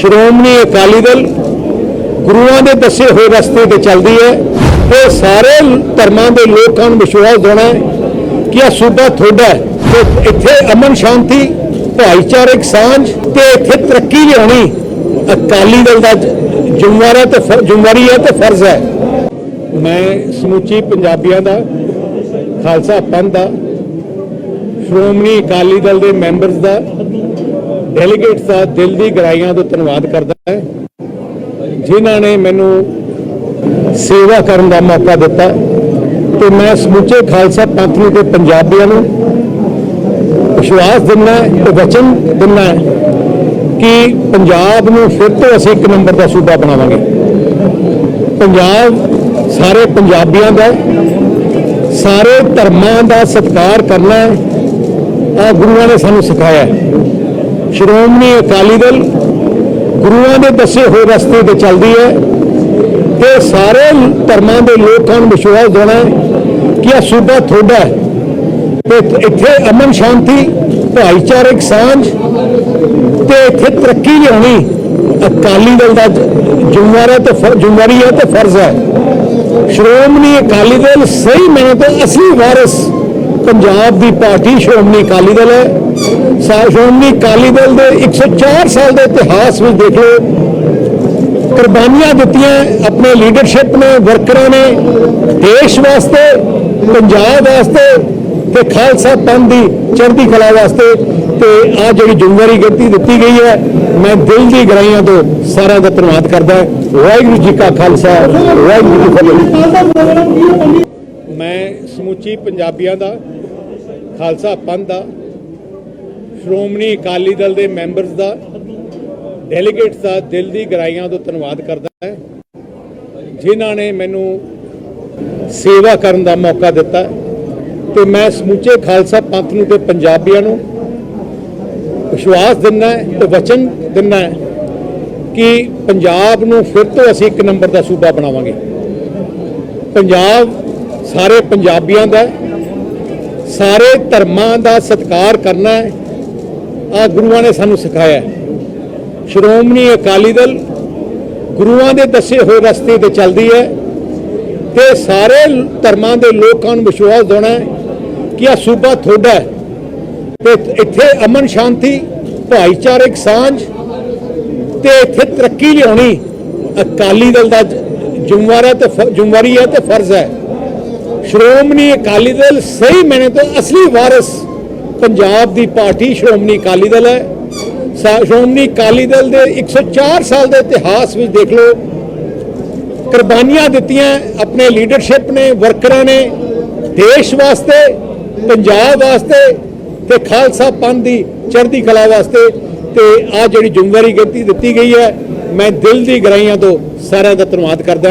ਸ਼੍ਰੋਮਣੀ ਅਕਾਲੀ ਦਲ ਗੁਰੂਆਂ ਦੇ ਦੱਸੇ ਹੋਏ ਰਸਤੇ ਤੇ ਚੱਲਦੀ ਹੈ। ਉਹ ਸਾਰੇ ਧਰਮਾਂ ਦੇ ਲੋਕਾਂ ਨੂੰ ਵਿਸ਼ਵਾਸ ਦੇਣਾ ਕਿ ਇਹ ਸੂਬਾ ਤੁਹਾਡਾ ਹੈ। ਤੇ ਇੱਥੇ ਅਮਨ ਸ਼ਾਂਤੀ ਭਾਈਚਾਰਕ ਸਾਂਝ ਤੇ ਇੱਥੇ ਤਰੱਕੀ ਲਿਆਉਣੀ ਅਕਾਲੀ ਦਲ ਦਾ ਜ- ਜ਼ਿੰਮੇਵਾਰ ਹੈ ਤੇ ਜ਼ਿੰਮੇਵਾਰੀ ਹੈ ਤੇ ਫਰਜ਼ ਹੈ। ਮੈਂ ਸਮੁੱਚੀ ਪੰਜਾਬੀਆਂ ਦਾ, ਖਾਲਸਾ ਪੰਥ ਦਾ, ਸ਼੍ਰੋਮਣੀ ਅਕਾਲੀ ਦਲ ਦੇ ਮੈਂਬਰਸ ਦਾ ਡੈਲੀਗੇਟਸ ਦਾ ਦਿਲ ਦੀ ਗਰਾਈਆਂ ਤੋਂ ਧੰਨਵਾਦ ਕਰਦਾ ਹੈ, ਜਿਨ੍ਹਾਂ ਨੇ ਮੈਨੂੰ ਸੇਵਾ ਕਰਨ ਦਾ ਮੌਕਾ ਦਿੱਤਾ। ਤੇ ਮੈਂ ਸਮੁੱਚੇ ਖਾਲਸਾ ਪੰਥ ਨੂੰ ਤੇ ਪੰਜਾਬੀਆਂ ਨੂੰ ਵਿਸ਼ਵਾਸ ਦਿੰਦਾ ਤੇ ਵਚਨ ਦਿੰਦਾ ਕਿ ਪੰਜਾਬ ਨੂੰ ਫਿਰ ਤੋਂ ਅਸੀਂ ਇੱਕ ਨੰਬਰ ਦਾ ਸੂਬਾ ਬਣਾਵਾਂਗੇ। ਪੰਜਾਬ ਸਾਰੇ ਪੰਜਾਬੀਆਂ ਦਾ, ਸਾਰੇ ਧਰਮਾਂ ਦਾ ਸਤਿਕਾਰ ਕਰਨਾ ਆ ਗੁਰੂਆਂ ਨੇ ਸਾਨੂੰ ਸਿਖਾਇਆ ਸ਼੍ਰੋਮਣੀ ਅਕਾਲੀ ਦਲ ਗੁਰੂਆਂ ਦੇ ਦੱਸੇ ਹੋਏ ਰਸਤੇ ਤੇ ਚੱਲਦੀ ਹੈ ਤੇ ਸਾਰੇ ਧਰਮਾਂ ਦੇ ਲੋਕਾਂ ਨੂੰ ਵਿਸ਼ਵਾਸ ਦੇਣਾ ਕਿ ਇਹ ਸੂਬਾ ਤੁਹਾਡਾ ਹੈ? ਤੇ ਇੱਥੇ ਅਮਨ ਸ਼ਾਂਤੀ, ਭਾਈਚਾਰਕ ਸਾਂਝ ਤੇ ਇੱਥੇ ਤਰੱਕੀ ਲਿਆਉਣੀ ਅਕਾਲੀ ਦਲ ਦਾ ਜ਼ਿੰਮੇਵਾਰ ਹੈ ਤੇ ਜ਼ਿੰਮੇਵਾਰੀ ਹੈ ਤੇ ਫਰਜ਼ ਹੈ। ਸ਼੍ਰੋਮਣੀ ਅਕਾਲੀ ਦਲ ਸਹੀ ਮੈਨੇ ਤੇ ਅਸਲੀ ਵਾਰਿਸ ਪੰਜਾਬ ਦੀ ਪਾਰਟੀ ਸ਼੍ਰੋਮਣੀ ਅਕਾਲੀ ਦਲ ਹੈ। ਸ਼੍ਰੋਮਣੀ ਅਕਾਲੀ ਦਲ ਦੇ 104 ਸਾਲ ਦੇ ਇਤਿਹਾਸ ਵਿੱਚ ਦੇਖ ਲਓ, ਕੁਰਬਾਨੀਆਂ ਦਿੱਤੀਆਂ ਆਪਣੇ ਲੀਡਰਸ਼ਿਪ ਨੇ ਵਰਕਰਾਂ ਨੇ, ਦੇਸ਼ ਵਾਸਤੇ, ਪੰਜਾਬ ਵਾਸਤੇ ਤੇ ਖਾਲਸਾ ਪੰਥ ਦੀ ਚੜ੍ਹਦੀ ਕਲਾ ਵਾਸਤੇ ਤੇ ਆ ਜਿਹੜੀ ਜ਼ਿੰਮੇਵਾਰੀ ਗੱਤੀ ਦਿੱਤੀ ਗਈ ਹੈ, ਮੈਂ ਦਿਲ ਦੀ ਗਰਾਈਆਂ ਤੋਂ ਸਾਰਿਆਂ ਦਾ ਧੰਨਵਾਦ ਕਰਦਾ ਵਾਹਿਗੁਰੂ ਜੀ ਕਾ ਖਾਲਸਾ, ਵਾਹਿਗੁਰੂ ਜੀ ਕੀ ਫਤਿਹ। ਮੈਂ ਸਮੁੱਚੀ ਪੰਜਾਬੀਆਂ ਦਾ ਖਾਲਸਾ ਪੰਥ ਦਾ, ਸ਼੍ਰੋਮਣੀ ਅਕਾਲੀ ਦਲ ਦੇ ਮੈਂਬਰਸ ਦਾ ਡੈਲੀਗੇਟਸ ਦਾ ਦਿਲ ਦੀ ਗਹਿਰਾਈਆਂ ਤੋਂ ਧੰਨਵਾਦ ਕਰਦਾ ਹੈ, ਜਿਨ੍ਹਾਂ ਨੇ ਮੈਨੂੰ ਸੇਵਾ ਕਰਨ ਦਾ ਮੌਕਾ ਦਿੱਤਾ ਤੇ ਮੈਂ ਸਮੁੱਚੇ ਖਾਲਸਾ ਪੰਥ ਨੂੰ ਤੇ ਪੰਜਾਬੀਆਂ ਨੂੰ ਵਿਸ਼ਵਾਸ ਦਿੰਦਾ ਤੇ ਵਚਨ ਦਿੰਦਾ ਕਿ ਪੰਜਾਬ ਨੂੰ ਫਿਰ ਤੋਂ ਅਸੀਂ ਇੱਕ ਨੰਬਰ ਦਾ ਸੂਬਾ ਬਣਾਵਾਂਗੇ। ਪੰਜਾਬ ਸਾਰੇ ਪੰਜਾਬੀਆਂ ਦਾ ਸਾਰੇ ਧਰਮਾਂ ਦਾ ਸਤਿਕਾਰ ਕਰਨਾ ਹੈ। ਆ ਗੁਰੂਆਂ ਨੇ ਸਾਨੂੰ ਸਿਖਾਇਆ ਸ਼੍ਰੋਮਣੀ ਅਕਾਲੀ ਦਲ ਗੁਰੂਆਂ ਦੇ ਦੱਸੇ ਹੋਏ ਰਸਤੇ ਤੇ ਚੱਲਦੀ ਹੈ ਤੇ ਸਾਰੇ ਧਰਮਾਂ ਦੇ ਲੋਕਾਂ ਨੂੰ ਵਿਸ਼ਵਾਸ ਦੇਣਾ ਹੈ ਕਿ ਇਹ ਸੂਬਾ ਤੁਹਾਡਾ ਹੈ। ਤੇ ਇੱਥੇ ਅਮਨ ਸ਼ਾਂਤੀ ਭਾਈਚਾਰਕ ਸਾਂਝ ਤੇ ਇੱਥੇ ਤਰੱਕੀ ਲਿਆਉਣੀ ਅਕਾਲੀ ਦਲ ਦਾ ਜ- ਜ਼ਿੰਮੇਵਾਰ ਹੈ ਤੇ ਫ- ਜ਼ਿੰਮੇਵਾਰੀ ਹੈ ਤੇ ਫਰਜ਼ ਹੈ। ਸ਼੍ਰੋਮਣੀ ਅਕਾਲੀ ਦਲ ਸਹੀ ਮੈਨੇ ਤੋਂ ਅਸਲੀ ਵਾਰਿਸ ਪੰਜਾਬ ਦੀ ਪਾਰਟੀ ਸ਼੍ਰੋਮਣੀ ਅਕਾਲੀ ਦਲ ਹੈ। ਸਾ- ਸ਼੍ਰੋਮਣੀ ਅਕਾਲੀ ਦਲ ਦੇ 104 ਸਾਲ ਦੇ ਇਤਿਹਾਸ ਵਿੱਚ ਦੇਖ ਲਓ, ਕੁਰਬਾਨੀਆਂ ਦਿੱਤੀਆਂ ਆਪਣੇ ਲੀਡਰਸ਼ਿਪ ਨੇ, ਵਰਕਰਾਂ ਨੇ ਦੇਸ਼ ਵਾਸਤੇ, ਪੰਜਾਬ ਵਾਸਤੇ ਤੇ ਖਾਲਸਾ ਪੰਥ ਦੀ ਚੜ੍ਹਦੀ ਕਲਾ ਵਾਸਤੇ ਤੇ ਆ ਜਿਹੜੀ ਜ਼ਿੰਮੇਵਾਰੀ ਦਿੱਤੀ ਗਈ ਹੈ, ਮੈਂ ਦਿਲ ਦੀ ਗਹਿਰਾਈਆਂ ਤੋਂ ਸਾਰਿਆਂ ਦਾ ਧੰਨਵਾਦ ਕਰਦਾ